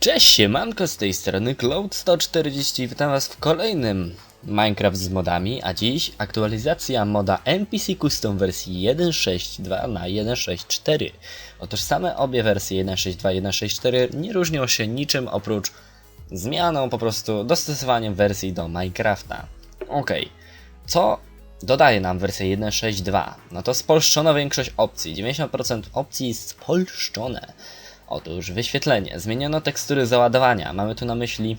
Cześć, siemanko, z tej strony Cloud140 witam was w kolejnym Minecraft z modami, a dziś aktualizacja moda NPC Custom wersji 1.6.2 na 1.6.4. Otóż same obie wersje 1.6.2 i 1.6.4 nie różnią się niczym oprócz zmianą, po prostu dostosowaniem wersji do Minecrafta. Okej, co dodaje nam wersja 1.6.2? No to spolszczono większość opcji, 90% opcji jest spolszczone. Otóż wyświetlenie. Zmieniono tekstury załadowania. Mamy tu na myśli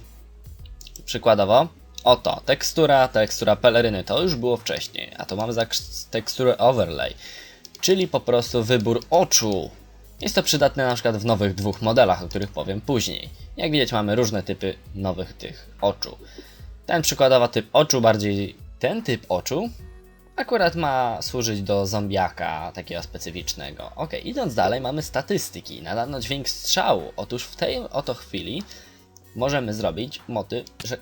przykładowo oto tekstura, tekstura peleryny. To już było wcześniej, a to mamy za teksturę overlay, czyli po prostu wybór oczu. Jest to przydatne na przykład w nowych dwóch modelach, o których powiem później. Jak widać mamy różne typy nowych tych oczu. Ten przykładowo typ oczu, bardziej ten typ oczu akurat ma służyć do zombiaka takiego specyficznego. Ok, idąc dalej mamy statystyki. Nadano dźwięk strzału. Otóż w tej oto chwili możemy zrobić motyw, że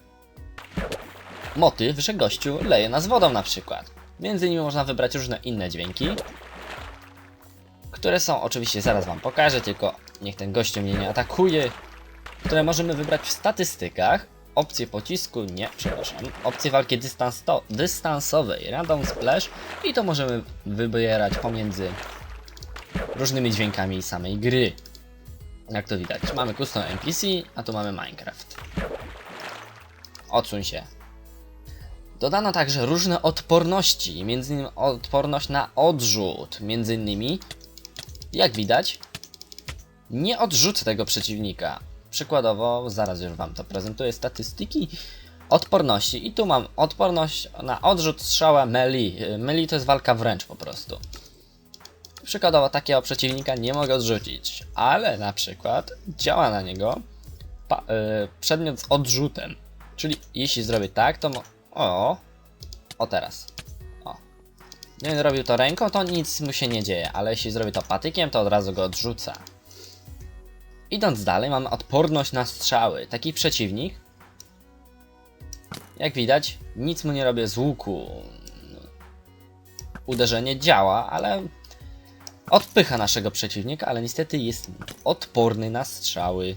motyw, że gościu leje nas wodą na przykład. Między innymi można wybrać różne inne dźwięki, które są oczywiście, zaraz wam pokażę, tylko niech ten gościu mnie nie atakuje, które możemy wybrać w statystykach, opcję pocisku, nie, przepraszam, opcję walki dystans to, dystansowej, random splash i to możemy wybierać pomiędzy różnymi dźwiękami samej gry. Jak to widać, mamy custom NPC, a tu mamy Minecraft. Odsuń się. Dodano także różne odporności, między innymi odporność na odrzut, między innymi, jak widać, nie odrzucę tego przeciwnika. Przykładowo, zaraz już Wam to prezentuję, statystyki odporności. I tu mam odporność na odrzut strzała melee. Melee to jest walka wręcz po prostu. Przykładowo takiego przeciwnika nie mogę odrzucić, ale na przykład działa na niego yy, przedmiot z odrzutem. Czyli jeśli zrobię tak, to o, o teraz. O. Gdybym robił to ręką, to nic mu się nie dzieje, ale jeśli zrobię to patykiem, to od razu go odrzuca. Idąc dalej, mamy odporność na strzały. Taki przeciwnik, jak widać, nic mu nie robię z łuku. Uderzenie działa, ale odpycha naszego przeciwnika, ale niestety jest odporny na strzały.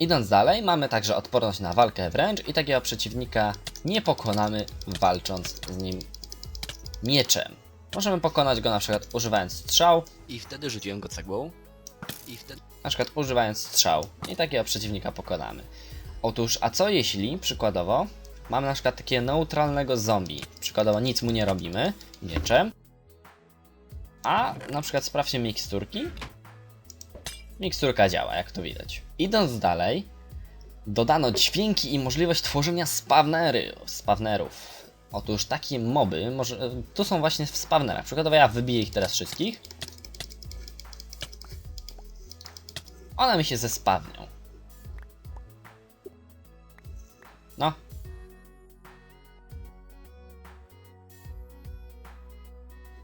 Idąc dalej, mamy także odporność na walkę wręcz i takiego przeciwnika nie pokonamy walcząc z nim mieczem. Możemy pokonać go na przykład używając strzał I wtedy rzuciłem go cegłą. I wtedy. na przykład używając strzał i takiego przeciwnika pokonamy. Otóż, a co jeśli, przykładowo, mamy na przykład takiego neutralnego zombie, przykładowo nic mu nie robimy, mieczem, a na przykład sprawdźcie miksturki. Miksturka działa, jak to widać. Idąc dalej, dodano dźwięki i możliwość tworzenia spawnery, spawnerów. Otóż takie moby, może, tu są właśnie w spawnerach. Przykładowo ja wybiję ich teraz wszystkich. One mi się zespawnią. No.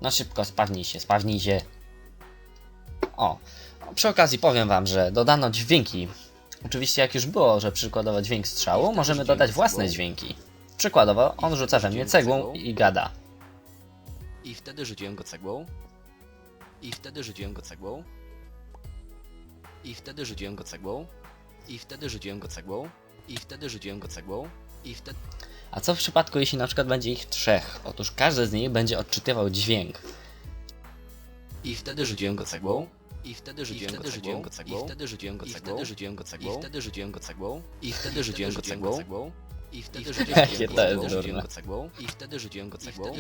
No szybko, spawnij się, spawnij się. O, przy okazji powiem wam, że dodano dźwięki. Oczywiście jak już było, że przykładowo dźwięk strzału, możemy dodać własne dźwięki. Przykładowo, on rzuca we mnie cegłą i gada. I wtedy rzuciłem go cegłą. I wtedy rzuciłem go cegłą. I wtedy rzuciłem go cegłą. I wtedy rzuciłem go cegłą. I wtedy rzuciłem go cegłą. I wtedy. A co w przypadku, jeśli na przykład będzie ich trzech? Otóż każdy z nich będzie odczytywał dźwięk. I wtedy rzuciłem go cegłą. I wtedy rzuciłem go cegłą. I wtedy rzuciłem go cegłą. I wtedy rzuciłem go cegłą. I wtedy rzuciłem go cegłą. I wtedy rzuciłem go cegłą. I wtedy Jakie to jest rzuciłem go cegłą. I wtedy rzuciłem go cegłą.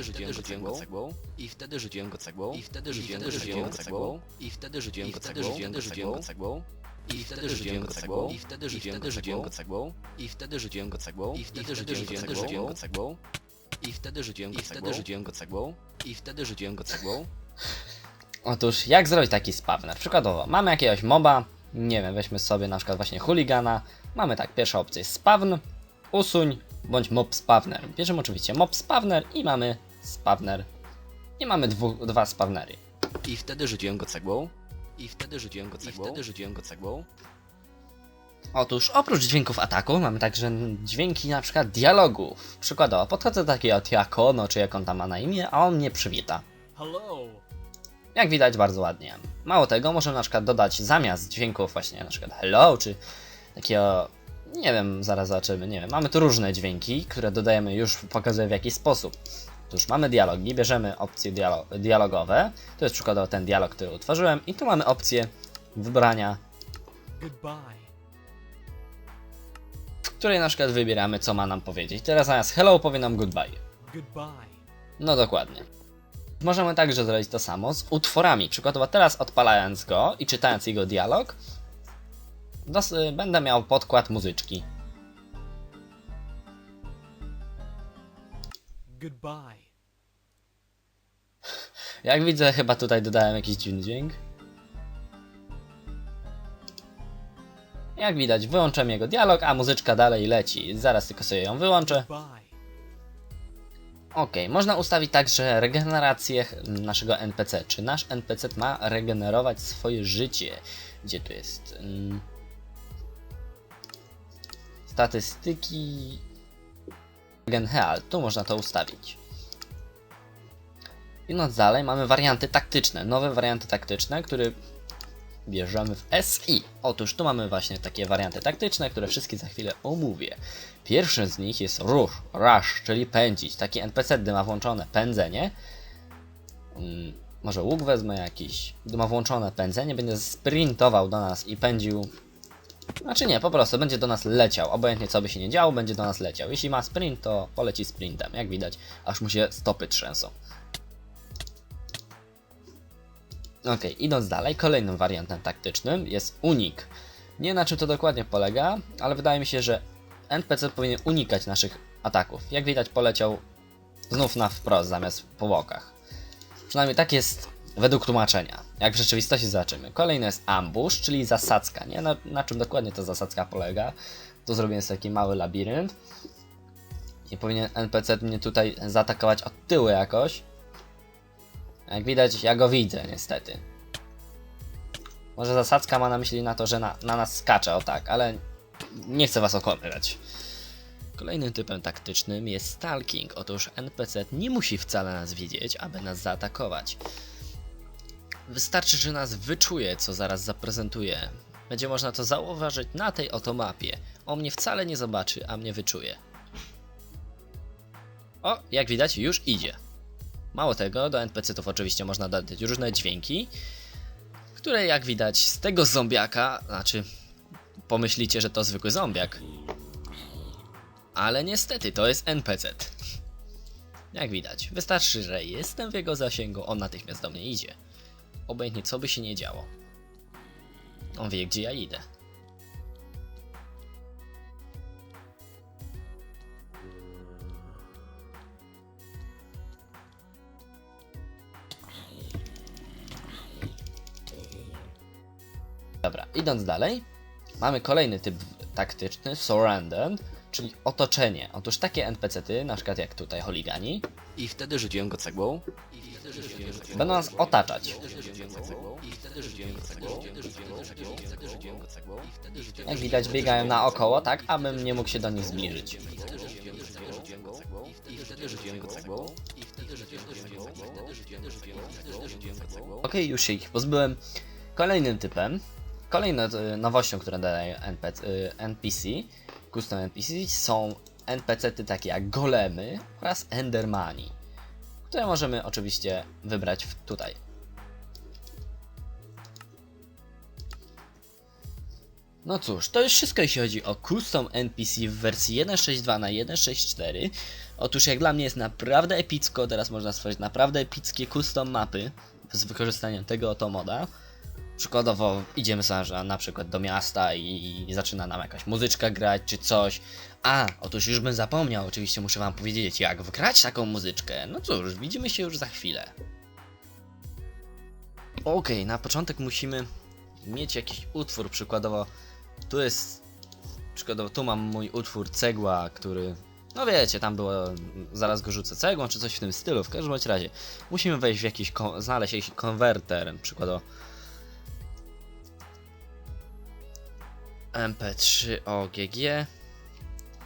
I wtedy rzuciłem go cegłą. I wtedy rzuciłem go cegłą. I wtedy rzuciłem go cegłą. I wtedy rzuciłem go cegłą. I wtedy rzuciłem go cegłą. I wtedy rzuciłem go cegłą. I wtedy rzuciłem go cegłą. I wtedy rzuciłem go cegłą. I wtedy rzuciłem go cegłą. I wtedy rzuciłem go cegłą. I wtedy rzuciłem go cegłą. I wtedy rzuciłem go cegłą. Otóż, jak zrobić taki spawner? Przykładowo, mamy jakiegoś moba, nie wiem, weźmy sobie na przykład właśnie chuligana. Mamy tak, pierwsza opcja jest spawn, usuń, bądź mob spawner. Bierzemy oczywiście mob spawner i mamy spawner. I mamy dwu, dwa spawnery. I wtedy rzuciłem go cegłą. I wtedy rzuciłem go cegłą. I wtedy rzuciłem go cegłą. Otóż oprócz dźwięków ataku mamy także dźwięki na przykład dialogów. Przykładowo, podchodzę do takiego Tiakono, czy jak on tam ma na imię, a on mnie przywita. Hello. Jak widać bardzo ładnie. Mało tego, możemy na przykład dodać zamiast dźwięków właśnie na przykład hello, czy takiego, nie wiem, zaraz zobaczymy, nie wiem. Mamy tu różne dźwięki, które dodajemy już, pokazuję w jaki sposób. Otóż mamy dialogi, bierzemy opcje dialo dialogowe, to jest przykładowo ten dialog, który utworzyłem i tu mamy opcję wybrania, w której na przykład wybieramy co ma nam powiedzieć. Teraz zamiast hello powie nam. Goodbye. No dokładnie. Możemy także zrobić to samo z utworami. Przykładowo teraz odpalając go i czytając jego dialog, dos- y, będę miał podkład muzyczki. Goodbye. Jak widzę, chyba tutaj dodałem jakiś dziwny dźwięk. Jak widać, wyłączam jego dialog, a muzyczka dalej leci. Zaraz tylko sobie ją wyłączę. Ok, można ustawić także regenerację naszego NPC. Czy nasz NPC ma regenerować swoje życie? Gdzie tu jest? Statystyki. Gen Heal, tu można to ustawić. Idąc dalej, mamy warianty taktyczne, nowe warianty taktyczne, które bierzemy w SI. Otóż tu mamy właśnie takie warianty taktyczne, które wszystkie za chwilę omówię. Pierwszy z nich jest rush, rush, czyli pędzić. Taki NPC, gdy ma włączone pędzenie, mm, może łuk wezmę jakiś, gdy ma włączone pędzenie, będzie sprintował do nas i pędził. Znaczy nie, po prostu będzie do nas leciał. Obojętnie co by się nie działo, będzie do nas leciał. Jeśli ma sprint, to poleci sprintem, jak widać, aż mu się stopy trzęsą. Ok, idąc dalej, kolejnym wariantem taktycznym jest unik. Nie na czym to dokładnie polega, ale wydaje mi się, że NPC powinien unikać naszych ataków. Jak widać poleciał znów na wprost zamiast po bokach. Przynajmniej tak jest według tłumaczenia. Jak w rzeczywistości zobaczymy. Kolejny jest ambush, czyli zasadzka. Nie na, na czym dokładnie ta zasadzka polega. Tu zrobiłem sobie taki mały labirynt. I powinien NPC mnie tutaj zaatakować od tyłu jakoś. Jak widać, ja go widzę niestety. Może zasadzka ma na myśli na to, że na, na nas skacze, o tak, ale nie chcę was okłamywać. Kolejnym typem taktycznym jest stalking. Otóż NPC nie musi wcale nas widzieć, aby nas zaatakować. Wystarczy, że nas wyczuje, co zaraz zaprezentuje. Będzie można to zauważyć na tej oto mapie. On mnie wcale nie zobaczy, a mnie wyczuje. O, jak widać, już idzie. Mało tego, do NPC-ów oczywiście można dodać różne dźwięki, które jak widać z tego zombiaka, znaczy pomyślicie, że to zwykły zombiak. Ale niestety to jest NPC. Jak widać, wystarczy, że jestem w jego zasięgu, on natychmiast do mnie idzie. Obojętnie co by się nie działo. On wie gdzie ja idę. Dobra, idąc dalej, mamy kolejny typ taktyczny, surrounded, czyli otoczenie. Otóż takie NPC-ty, na przykład jak tutaj holigani. I wtedy rzuciłem go cegłą. będą nas otaczać. Jak widać, biegają naokoło, tak, abym nie mógł się do nich zbliżyć. Okej, już się ich pozbyłem. Kolejnym typem, kolejną y, nowością, którą daje NPC, NPC, custom NPC, są NPC-ty takie jak golemy oraz endermani, które możemy oczywiście wybrać tutaj. No cóż, to już wszystko jeśli chodzi o custom NPC w wersji 1.6.2 na 1.6.4. Otóż jak dla mnie jest naprawdę epicko, teraz można stworzyć naprawdę epickie custom mapy z wykorzystaniem tego oto moda. Przykładowo idziemy sobie na przykład do miasta i, i zaczyna nam jakaś muzyczka grać czy coś. A, otóż już bym zapomniał, oczywiście muszę wam powiedzieć jak wgrać taką muzyczkę. No cóż, widzimy się już za chwilę. Okej, na początek musimy mieć jakiś utwór, przykładowo tu jest, przykładowo tu mam mój utwór cegła, który, no wiecie, tam było, zaraz go rzucę cegłą, czy coś w tym stylu, w każdym razie musimy wejść w jakiś, znaleźć jakiś konwerter, przykładowo mp3 OGG.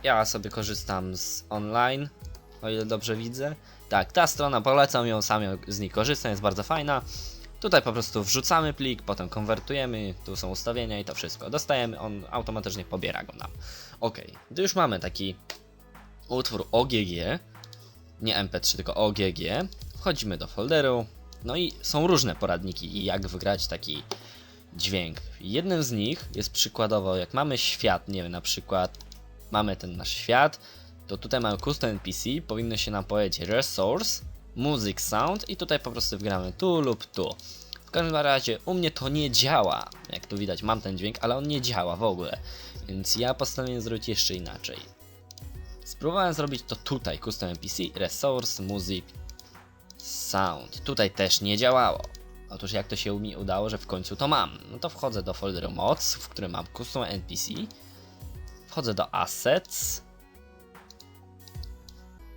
Ja sobie korzystam z online, o ile dobrze widzę. Tak, ta strona, polecam ją, sam z niej korzystam, jest bardzo fajna. Tutaj po prostu wrzucamy plik, potem konwertujemy, tu są ustawienia i to wszystko. Dostajemy, on automatycznie pobiera go nam. Ok, gdy już mamy taki utwór OGG, nie MP3, tylko OGG, wchodzimy do folderu, no i są różne poradniki, jak wygrać taki dźwięk. Jednym z nich jest przykładowo, jak mamy świat, nie wiem, na przykład mamy ten nasz świat, to tutaj mamy custom NPC, powinno się nam powiedzieć resource, music sound i tutaj po prostu wgramy tu lub tu. W każdym razie u mnie to nie działa, jak tu widać mam ten dźwięk, ale on nie działa w ogóle, więc ja postanowiłem zrobić jeszcze inaczej. Spróbowałem zrobić to tutaj, custom NPC, resource, music, sound. Tutaj też nie działało. Otóż jak to się mi udało, że w końcu to mam? No to wchodzę do folderu mods, w którym mam custom NPC. Wchodzę do assets.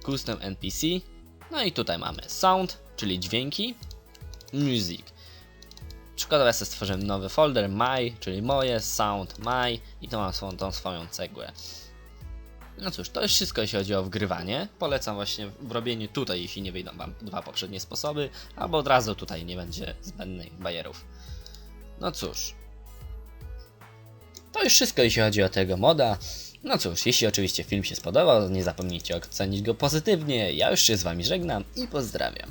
Custom NPC. No i tutaj mamy sound, czyli dźwięki. Music. Przykładowo ja sobie stworzyłem nowy folder my, czyli moje, sound my i to mam swoją, tą swoją cegłę. No cóż, to już wszystko jeśli chodzi o wgrywanie. Polecam właśnie w robieniu tutaj, jeśli nie wyjdą wam dwa poprzednie sposoby, albo od razu tutaj nie będzie zbędnych bajerów. No cóż. To już wszystko jeśli chodzi o tego moda. No cóż, jeśli oczywiście film się spodobał, nie zapomnijcie ocenić go pozytywnie. Ja już się z wami żegnam i pozdrawiam.